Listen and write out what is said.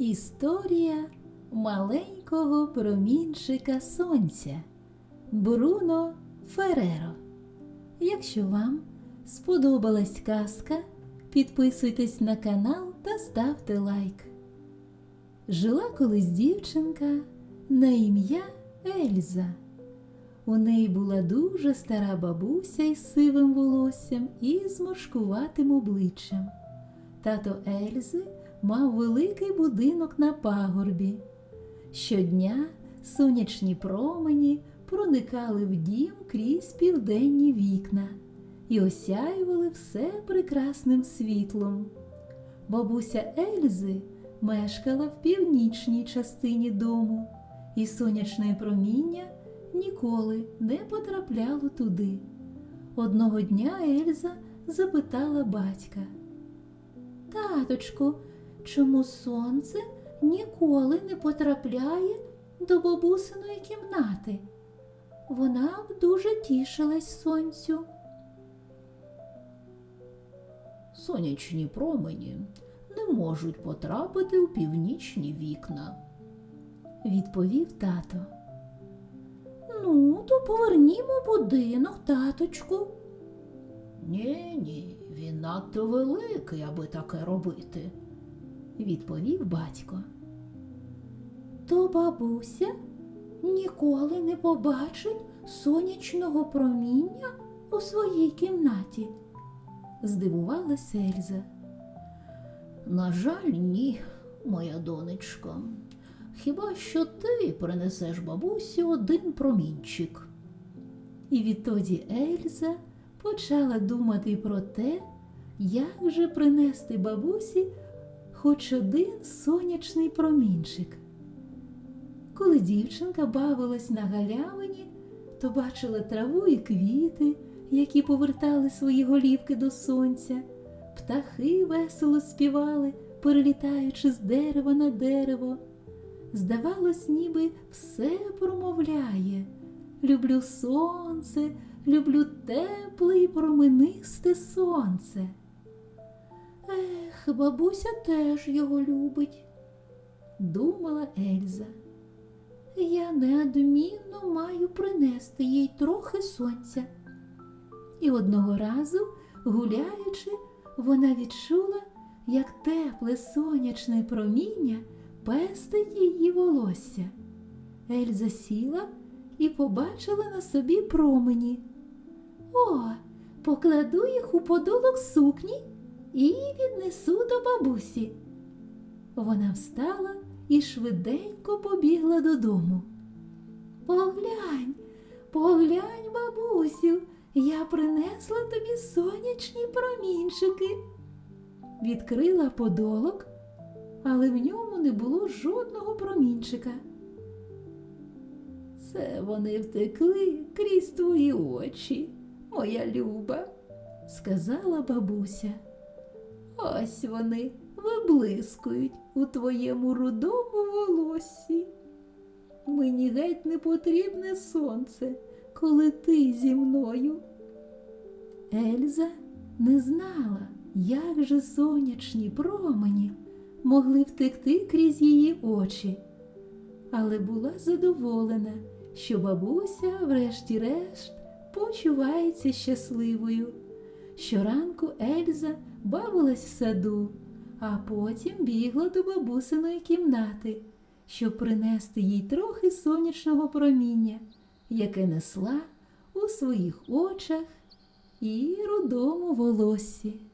Історія маленького промінчика сонця Бруно Фереро. Якщо вам сподобалась казка, підписуйтесь на канал та ставте лайк. Жила колись дівчинка на ім'я Ельза. У неї була дуже стара бабуся із сивим волоссям і зморшкуватим обличчям. Тато Ельзи мав великий будинок на пагорбі. Щодня сонячні промені проникали в дім крізь південні вікна і осяювали все прекрасним світлом. Бабуся Ельзи мешкала в північній частині дому, і сонячне проміння ніколи не потрапляло туди. Одного дня Ельза запитала батька. Таточку, чому сонце ніколи не потрапляє до бабусиної кімнати? Вона б дуже тішилась сонцю. Сонячні промені не можуть потрапити у північні вікна. Відповів тато. Ну, то повернімо будинок, таточку. Ні, ні, він надто великий, аби таке робити. Відповів батько. То бабуся ніколи не побачить сонячного проміння у своїй кімнаті, здивувалася Ельза. На жаль, ні, моя донечко. Хіба що ти принесеш бабусі один промінчик? І відтоді Ельза почала думати про те, як же принести бабусі хоч один сонячний промінчик. Коли дівчинка бавилась на галявині, то бачила траву і квіти, які повертали свої голівки до сонця, птахи весело співали, перелітаючи з дерева на дерево. Здавалось, ніби все промовляє. Люблю сонце, люблю тепле і променисте сонце. Ех, бабуся теж його любить, думала Ельза. Я неодмінно маю принести їй трохи сонця. І одного разу, гуляючи, вона відчула, як тепле сонячне проміння пестить її волосся. Ельза сіла і побачила на собі промені. О, покладу їх у подолок сукні і віднесу до бабусі. Вона встала і швиденько побігла додому. Поглянь, поглянь, бабусю, я принесла тобі сонячні промінчики. Відкрила подолок, але в ньому не було жодного промінчика. Це вони втекли крізь твої очі, моя люба, сказала бабуся. Ось вони виблискують у твоєму рудому волоссі. Мені геть не потрібне сонце, коли ти зі мною. Ельза не знала, як же сонячні промені могли втекти крізь її очі, але була задоволена, що бабуся, врешті-решт, почувається щасливою. Щоранку Ельза бавилась в саду, а потім бігла до бабусиної кімнати, щоб принести їй трохи сонячного проміння, яке несла у своїх очах і рудому волоссі.